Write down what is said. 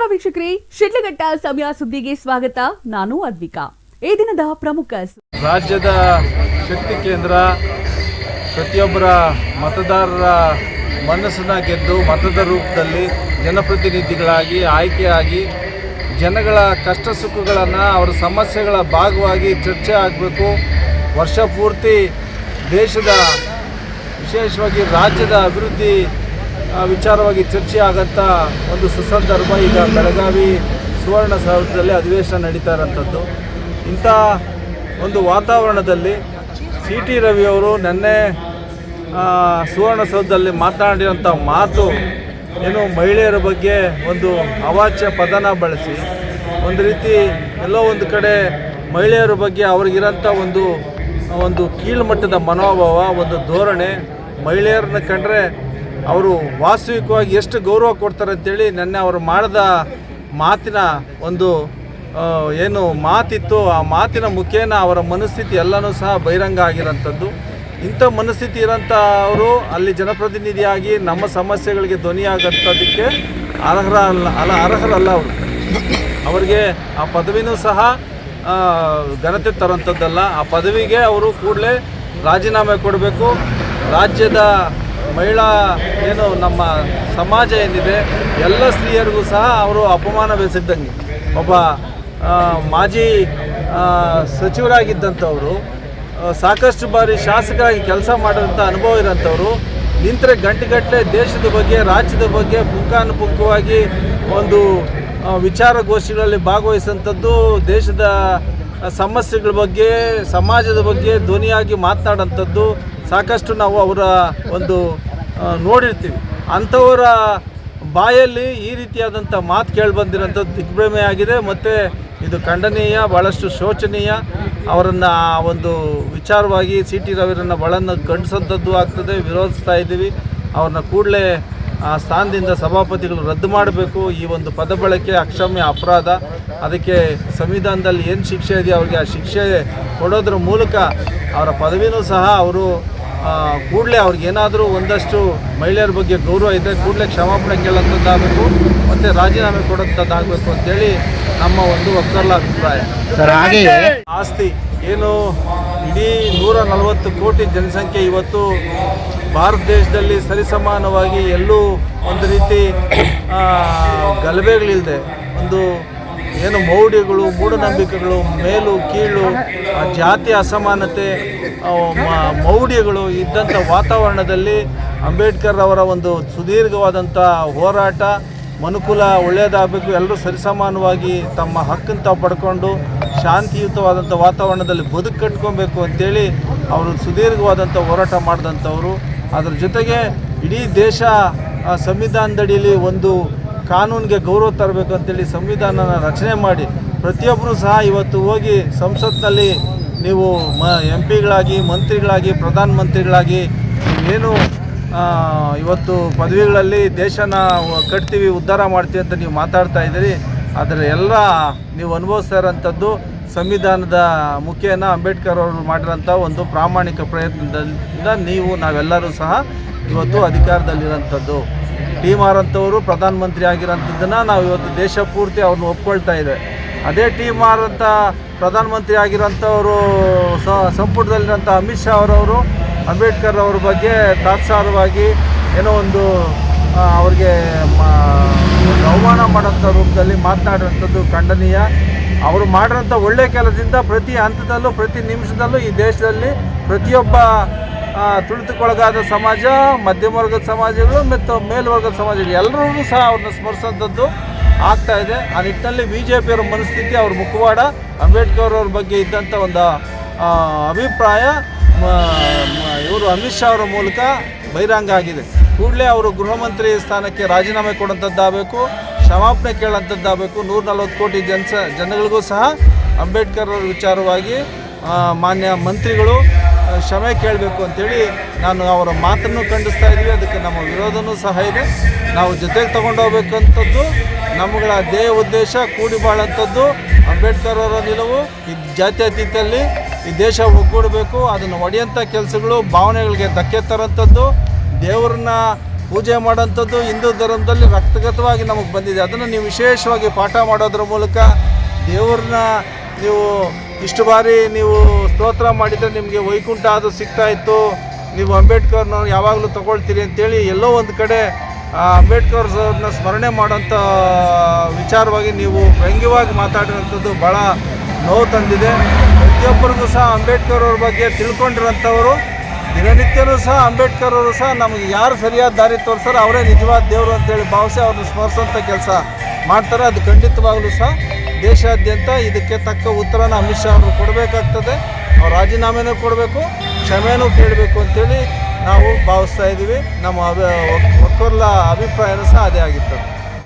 ನಮಸ್ಕಾರ ವೀಕ್ಷಕರೇ, ಶಿಡ್ಲಘಟ್ಟ ಸಮಯ ಸುದ್ದಿಗೆ ಸ್ವಾಗತ. ನಾನು ಅದ್ವಿಕಾ. ಈ ದಿನದ ಪ್ರಮುಖ ರಾಜ್ಯದ ಶಕ್ತಿ ಕೇಂದ್ರ ಪ್ರತಿಯೊಬ್ಬರ ಮತದಾರರ ಮನಸ್ಸನ್ನು ಗೆದ್ದು ಮತದ ರೂಪದಲ್ಲಿ ಜನಪ್ರತಿನಿಧಿಗಳಾಗಿ, ಆಯ್ಕೆಯಾಗಿ ಜನಗಳ ಕಷ್ಟ ಸುಖಗಳನ್ನು ಅವರ ಸಮಸ್ಯೆಗಳ ಭಾಗವಾಗಿ ಚರ್ಚೆ ಆಗಬೇಕು. ವರ್ಷ ಪೂರ್ತಿ ದೇಶದ ವಿಶೇಷವಾಗಿ ರಾಜ್ಯದ ಅಭಿವೃದ್ಧಿ ವಿಚಾರವಾಗಿ ಚರ್ಚೆ ಆಗಂಥ ಒಂದು ಸುಸಂದರ್ಭ ಈಗ ಬೆಳಗಾವಿ ಸುವರ್ಣ ಸೌಧದಲ್ಲಿ ಅಧಿವೇಶನ ನಡೀತಾ ಇರೋಂಥದ್ದು. ಇಂಥ ಒಂದು ವಾತಾವರಣದಲ್ಲಿ ಸಿ ಟಿ ರವಿಯವರು ನಿನ್ನೆ ಸುವರ್ಣಸೌಧದಲ್ಲಿ ಮಾತನಾಡಿರೋಂಥ ಮಾತು ಏನು ಮಹಿಳೆಯರ ಬಗ್ಗೆ ಒಂದು ಅವಾಚ್ಯ ಪದನ ಬಳಸಿ, ಒಂದು ರೀತಿ ಎಲ್ಲೋ ಒಂದು ಕಡೆ ಮಹಿಳೆಯರ ಬಗ್ಗೆ ಅವ್ರಿಗಿರೋಂಥ ಒಂದು ಒಂದು ಕೀಳುಮಟ್ಟದ ಮನೋಭಾವ, ಒಂದು ಧೋರಣೆ ಮಹಿಳೆಯರನ್ನ ಕಂಡ್ರೆ ಅವರು ವಾಸ್ತವಿಕವಾಗಿ ಎಷ್ಟು ಗೌರವ ಕೊಡ್ತಾರೆ ಅಂತೇಳಿ ನೆನ್ನೆ ಅವರು ಮಾಡಿದ ಮಾತಿನ ಒಂದು ಏನು ಮಾತಿತ್ತು, ಆ ಮಾತಿನ ಮುಖೇನ ಅವರ ಮನಸ್ಥಿತಿ ಎಲ್ಲನೂ ಸಹ ಬಹಿರಂಗ ಆಗಿರೋಂಥದ್ದು ಇಂಥ ಮನಸ್ಥಿತಿ ಇರೋಂಥ ಅವರು ಅಲ್ಲಿ ಜನಪ್ರತಿನಿಧಿಯಾಗಿ ನಮ್ಮ ಸಮಸ್ಯೆಗಳಿಗೆ ಧ್ವನಿಯಾಗಂಥದ್ದಕ್ಕೆ ಅರ್ಹರ ಅಲ್ಲ ಅಲ್ಲ, ಅರ್ಹರಲ್ಲ ಅವರು. ಅವರಿಗೆ ಆ ಪದವಿನೂ ಸಹ ಘನತೆ ತರೋಂಥದ್ದಲ್ಲ ಆ ಪದವಿಗೆ ಅವರು ಕೂಡಲೇ ರಾಜೀನಾಮೆ ಕೊಡಬೇಕು. ರಾಜ್ಯದ ಮಹಿಳಾ ಏನು ನಮ್ಮ ಸಮಾಜ ಏನಿದೆ, ಎಲ್ಲ ಸ್ತ್ರೀಯರಿಗೂ ಸಹ ಅವರು ಅಪಮಾನ ಬೆಸೆದಂಗೆ ಒಬ್ಬ ಮಾಜಿ ಸಚಿವರಾಗಿದ್ದಂಥವರು ಸಾಕಷ್ಟು ಬಾರಿ ಶಾಸಕರಾಗಿ ಕೆಲಸ ಮಾಡಿದಂಥ ಅನುಭವ ಇರೋಂಥವ್ರು, ನಿಂತರೆ ಗಂಟೆಗಟ್ಟಲೆ ದೇಶದ ಬಗ್ಗೆ, ರಾಜ್ಯದ ಬಗ್ಗೆ ಪುಂಖಾನುಪುಂಖವಾಗಿ ಒಂದು ವಿಚಾರಗೋಷ್ಠಿಗಳಲ್ಲಿ ಭಾಗವಹಿಸೋಂಥದ್ದು ದೇಶದ ಸಮಸ್ಯೆಗಳ ಬಗ್ಗೆ, ಸಮಾಜದ ಬಗ್ಗೆ ಧ್ವನಿಯಾಗಿ ಮಾತನಾಡೋಂಥದ್ದು ಸಾಕಷ್ಟು ನಾವು ಅವರ ಒಂದು ನೋಡಿರ್ತೀವಿ. ಅಂಥವರ ಬಾಯಲ್ಲಿ ಈ ರೀತಿಯಾದಂಥ ಮಾತು ಕೇಳಿ ದಿಗ್ಭ್ರಮೆಯಾಗಿದೆ. ದಿಗ್ಭ್ರಮೆ ಆಗಿದೆ ಮತ್ತು ಇದು ಖಂಡನೀಯ ಭಾಳಷ್ಟು ಶೋಚನೀಯ ಅವರನ್ನು ಆ ಒಂದು ವಿಚಾರವಾಗಿ ಸಿ ಟಿ ರವಿರನ್ನು ಭಾಳನ್ನು ಖಂಡಿಸೋಂಥದ್ದು ಆಗ್ತದೆ. ವಿರೋಧಿಸ್ತಾ ಇದ್ದೀವಿ. ಅವ್ರನ್ನ ಕೂಡಲೇ, ಆ, ಸ್ಥಾನದಿಂದ ಸಭಾಪತಿಗಳು ರದ್ದು ಮಾಡಬೇಕು. ಈ ಒಂದು ಪದ ಬಳಕೆ ಅಕ್ಷಮ್ಯ ಅಪರಾಧ. ಅದಕ್ಕೆ ಸಂವಿಧಾನದಲ್ಲಿ ಏನು ಶಿಕ್ಷೆ ಇದೆಯೋ ಅವ್ರಿಗೆ ಆ ಶಿಕ್ಷೆ ಕೊಡೋದ್ರ ಮೂಲಕ ಅವರ ಪದವಿನೂ ಸಹ ಅವರು ಕೂಡಲೇ ಅವ್ರಿಗೇನಾದರೂ ಒಂದಷ್ಟು ಮಹಿಳೆಯರ ಬಗ್ಗೆ ಗೌರವ ಇದ್ದರೆ ಕೂಡಲೇ ಕ್ಷಮಾಪಣೆ ಕೇಳೋಂಥದ್ದಾಗಬೇಕು ಮತ್ತು ರಾಜೀನಾಮೆ ಕೊಡೋಂಥದ್ದಾಗಬೇಕು ಅಂತೇಳಿ ನಮ್ಮ ಒಂದು ಒಕ್ಕರ್ಲ ಅಭಿಪ್ರಾಯ. ಸರ್ ಹಾಗೆ ಆಸ್ತಿ ಏನು ಇಡೀ ನೂರ ನಲವತ್ತು ಕೋಟಿ ಜನಸಂಖ್ಯೆ ಇವತ್ತು ಭಾರತ ದೇಶದಲ್ಲಿ ಸರಿಸಮಾನವಾಗಿ ಎಲ್ಲೂ ಒಂದು ರೀತಿ ಗಲಭೆಗಳಿಲ್ಲದೆ ಒಂದು ಏನು ಮೌಢ್ಯಗಳು ಮೂಢನಂಬಿಕೆಗಳು ಮೇಲು ಕೀಳು ಆ, ಜಾತಿ ಅಸಮಾನತೆ ಮೌಢ್ಯಗಳು ಇದ್ದಂಥ ವಾತಾವರಣದಲ್ಲಿ ಅಂಬೇಡ್ಕರ್ ಅವರ ಒಂದು ಸುದೀರ್ಘವಾದಂಥ ಹೋರಾಟ ಮನುಕುಲ ಒಳ್ಳೆಯದಾಗಬೇಕು ಎಲ್ಲರೂ ಸರಿಸಮಾನವಾಗಿ ತಮ್ಮ ಹಕ್ಕಂತ ಪಡ್ಕೊಂಡು ಶಾಂತಿಯುತವಾದಂಥ ವಾತಾವರಣದಲ್ಲಿ ಬದುಕು ಕಟ್ಕೊಬೇಕು ಅಂತೇಳಿ ಅವರು ಸುದೀರ್ಘವಾದಂಥ ಹೋರಾಟ ಮಾಡಿದಂಥವ್ರು. ಅದರ ಜೊತೆಗೆ ಇಡೀ ದೇಶ ಸಂವಿಧಾನದಡಿಯಲ್ಲಿ ಒಂದು ಕಾನೂನಿಗೆ ಗೌರವ ತರಬೇಕು ಅಂತೇಳಿ ಸಂವಿಧಾನನ ರಚನೆ ಮಾಡಿ ಪ್ರತಿಯೊಬ್ಬರೂ ಸಹ ಇವತ್ತು ಹೋಗಿ ಸಂಸತ್ನಲ್ಲಿ ನೀವು ಮ, ಎಂ ಪಿಗಳಾಗಿ, ಮಂತ್ರಿಗಳಾಗಿ, ಪ್ರಧಾನಮಂತ್ರಿಗಳಾಗಿ ಏನು ಇವತ್ತು ಪದವಿಗಳಲ್ಲಿ ದೇಶನ ಕಟ್ತೀವಿ, ಉದ್ಧಾರ ಮಾಡ್ತೀವಿ ಅಂತ ನೀವು ಮಾತಾಡ್ತಾ ಇದ್ದೀರಿ. ಆದರೆ ಎಲ್ಲ ನೀವು ಅನುಭವಿಸ್ತಾ ಇರೋಂಥದ್ದು ಸಂವಿಧಾನದ ಮುಖೇನ ಅಂಬೇಡ್ಕರ್ ಅವರು ಮಾಡಿರೋಂಥ ಒಂದು ಪ್ರಾಮಾಣಿಕ ಪ್ರಯತ್ನದಿಂದ ನೀವು ನಾವೆಲ್ಲರೂ ಸಹ ಇವತ್ತು ಅಧಿಕಾರದಲ್ಲಿರೋಂಥದ್ದು. ಟಿ ಆರ್ ಅಂತವರು ಪ್ರಧಾನಮಂತ್ರಿ ಆಗಿರೋಂಥದ್ದನ್ನು ನಾವು ಇವತ್ತು ದೇಶ ಪೂರ್ತಿ ಅವ್ರನ್ನ ಒಪ್ಕೊಳ್ತಾ ಇದೆ. ಅದೇ ಟಿ ಅಂತ ಪ್ರಧಾನಮಂತ್ರಿ ಆಗಿರೋಂಥವರು ಸಂಪುಟದಲ್ಲಿರೋಂಥ ಅಮಿತ್ ಶಾ ಅವರವರು ಅಂಬೇಡ್ಕರ್ ಅವ್ರ ಬಗ್ಗೆ ತಾತ್ಸಾರವಾಗಿ ಏನೋ ಒಂದು ಅವ್ರಿಗೆ ಅವಮಾನ ಮಾಡೋಂಥ ರೂಪದಲ್ಲಿ ಮಾತನಾಡುವಂಥದ್ದು ಖಂಡನೀಯ. ಅವರು ಮಾಡಿರೋಂಥ ಒಳ್ಳೆಯ ಕೆಲಸದಿಂದ ಪ್ರತಿ ಹಂತದಲ್ಲೂ, ಪ್ರತಿ ನಿಮಿಷದಲ್ಲೂ ಈ ದೇಶದಲ್ಲಿ ಪ್ರತಿಯೊಬ್ಬ ತುಳಿತಕ್ಕೊಳಗಾದ ಸಮಾಜ, ಮಧ್ಯಮ ವರ್ಗದ ಸಮಾಜಗಳು ಮತ್ತು ಮೇಲ್ವರ್ಗದ ಸಮಾಜಗಳು. ಎಲ್ಲರೂ ಸಹ ಅವ್ರನ್ನ ಸ್ಮರಿಸೋಂಥದ್ದು ಆಗ್ತಾ ಇದೆ. ಆ ನಿಟ್ಟಿನಲ್ಲಿ ಬಿ ಜೆ ಪಿಯವರ ಮನಸ್ಥಿತಿ, ಅವ್ರ ಮುಖವಾಡ, ಅಂಬೇಡ್ಕರ್ ಅವ್ರ ಬಗ್ಗೆ ಇದ್ದಂಥ ಒಂದು ಅಭಿಪ್ರಾಯ ಇವರು ಅಮಿತ್ ಶಾ ಅವರ ಮೂಲಕ ಬಹಿರಂಗ ಆಗಿದೆ. ಕೂಡಲೇ ಅವರು ಗೃಹ ಮಂತ್ರಿ ಸ್ಥಾನಕ್ಕೆ ರಾಜೀನಾಮೆ ಕೊಡುವಂಥದ್ದಾಗಬೇಕು ಕ್ಷಮಾಪಣೆ ಕೇಳೋಂಥದ್ದಾಗಬೇಕು. ನೂರ ನಲ್ವತ್ತು ಕೋಟಿ ಜನಸ, ಜನಗಳಿಗೂ ಸಹ ಅಂಬೇಡ್ಕರ್ ಅವರ ವಿಚಾರವಾಗಿ ಮಾನ್ಯ ಮಂತ್ರಿಗಳು ಕ್ಷಮೆ ಕೇಳಬೇಕು ಅಂತೇಳಿ ನಾನು ಅವರ ಮಾತನ್ನು ಖಂಡಿಸ್ತಾ ಇದ್ದೀವಿ. ಅದಕ್ಕೆ ನಮ್ಮ ವಿರೋಧನೂ ಸಹ ಇದೆ. ನಾವು ಜೊತೆಗೆ ತಗೊಂಡು ಹೋಗ್ಬೇಕಂಥದ್ದು ನಮ್ಮಗಳ ಧ್ಯೇಯ ಉದ್ದೇಶ ಕೂಡಿ ಬಾಳಂಥದ್ದು. ಅಂಬೇಡ್ಕರ್ ಅವರ ನಿಲುವು ಈ ಜಾತ್ಯತೀತಲ್ಲಿ ಈ ದೇಶ ಒಗ್ಗೂಡಬೇಕು. ಅದನ್ನು ಒಡೆಯಂಥ ಕೆಲಸಗಳು ಭಾವನೆಗಳಿಗೆ ಧಕ್ಕೆ ತರೋಂಥದ್ದು ದೇವ್ರನ್ನ ಪೂಜೆ ಮಾಡೋಂಥದ್ದು ಹಿಂದೂ ಧರ್ಮದಲ್ಲಿ ರಕ್ತಗತವಾಗಿ ನಮಗೆ ಬಂದಿದೆ. ಅದನ್ನು ನೀವು ವಿಶೇಷವಾಗಿ ಪಾಠ ಮಾಡೋದ್ರ ಮೂಲಕ ದೇವ್ರನ್ನ ನೀವು ಇಷ್ಟು ಬಾರಿ ನೀವು ಸ್ತೋತ್ರ ಮಾಡಿದರೆ ನಿಮಗೆ ವೈಕುಂಠ ಅದು ಸಿಗ್ತಾ ಇತ್ತು. ನೀವು ಅಂಬೇಡ್ಕರ್ನ ಯಾವಾಗಲೂ ತಗೊಳ್ತೀರಿ ಅಂತೇಳಿ ಎಲ್ಲೋ ಒಂದು ಕಡೆ ಅಂಬೇಡ್ಕರ್ ಅವ್ರನ್ನ ಸ್ಮರಣೆ ಮಾಡೋಂಥ ವಿಚಾರವಾಗಿ ನೀವು ವ್ಯಂಗ್ಯವಾಗಿ ಮಾತಾಡಿರೋಂಥದ್ದು ಭಾಳ ನೋವು ತಂದಿದೆ. ಪ್ರತಿಯೊಬ್ಬರಿಗೂ ಸಹ ಅಂಬೇಡ್ಕರ್ ಅವ್ರ ಬಗ್ಗೆ ತಿಳ್ಕೊಂಡಿರೋಂಥವರು ದಿನನಿತ್ಯನೂ ಸಹ ಅಂಬೇಡ್ಕರ್ ಅವರು ಸಹ ನಮಗೆ ಯಾರು ಸರಿಯಾದ ದಾರಿ ತೋರಿಸ್ತಾರೋ ಅವರೇ ನಿಜವಾದ ದೇವರು ಅಂತೇಳಿ ಭಾವಿಸಿ ಅವ್ರನ್ನ ಸ್ಮರಿಸೋಂಥ ಕೆಲಸ ಮಾಡ್ತಾರೆ. ಅದು ಖಂಡಿತವಾಗಲೂ ಸಹ ದೇಶಾದ್ಯಂತ ಇದಕ್ಕೆ ತಕ್ಕ ಉತ್ತರನ ಅಮಿತ್ ಶಾ ಅವರು ಕೊಡಬೇಕಾಗ್ತದೆ. ಅವ್ರು ರಾಜೀನಾಮೆನೂ ಕೊಡಬೇಕು, ಕ್ಷಮೆನೂ ಕೇಳಬೇಕು ಅಂತೇಳಿ ನಾವು ಭಾವಿಸ್ತಾ ಇದ್ದೀವಿ. ನಮ್ಮ ಅಭಿ ಒಕ್ಕರ್ಲ ಅಭಿಪ್ರಾಯನೂ ಸಹ ಅದೇ ಆಗಿರ್ತದೆ.